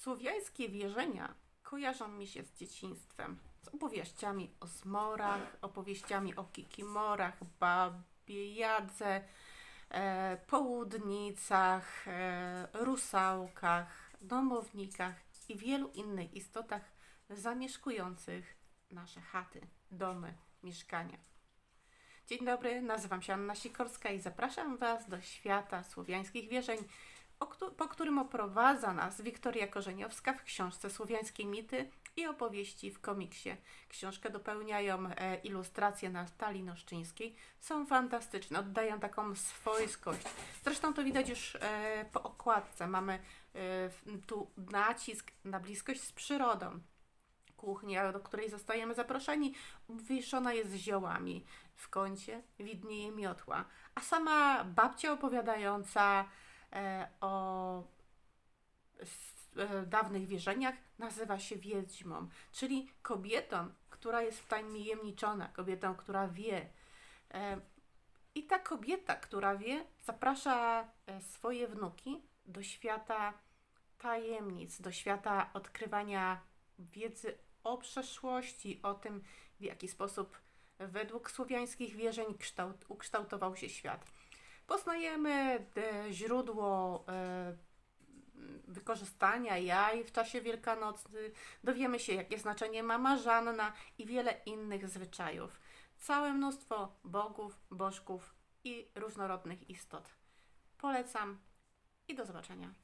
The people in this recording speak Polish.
Słowiańskie wierzenia kojarzą mi się z dzieciństwem, z opowieściami o zmorach, opowieściami o kikimorach, babie Jadze, e, południcach, e, rusałkach, domownikach i wielu innych istotach zamieszkujących nasze chaty, domy, mieszkania. Dzień dobry, nazywam się Anna Sikorska i zapraszam Was do świata słowiańskich wierzeń, po którym oprowadza nas Wiktoria Korzeniowska w książce Słowiańskie mity i opowieści w komiksie. Książkę dopełniają e, ilustracje Natalii Noszczyńskiej. Są fantastyczne, oddają taką swojskość. Zresztą to widać już e, po okładce. Mamy e, tu nacisk na bliskość z przyrodą. Kuchnia, do której zostajemy zaproszeni, obwieszona jest ziołami. W kącie widnieje miotła, a sama babcia opowiadająca o s- e, dawnych wierzeniach nazywa się wiedźmą, czyli kobietą, która jest wtajemniczona, kobietą, która wie. E, I ta kobieta, która wie, zaprasza e, swoje wnuki do świata tajemnic, do świata odkrywania wiedzy o przeszłości, o tym, w jaki sposób według słowiańskich wierzeń kształt, ukształtował się świat. Poznajemy e, źródło e, wykorzystania jaj w czasie Wielkanocy, dowiemy się, jakie znaczenie ma marzanna i wiele innych zwyczajów. Całe mnóstwo bogów, bożków i różnorodnych istot. Polecam i do zobaczenia.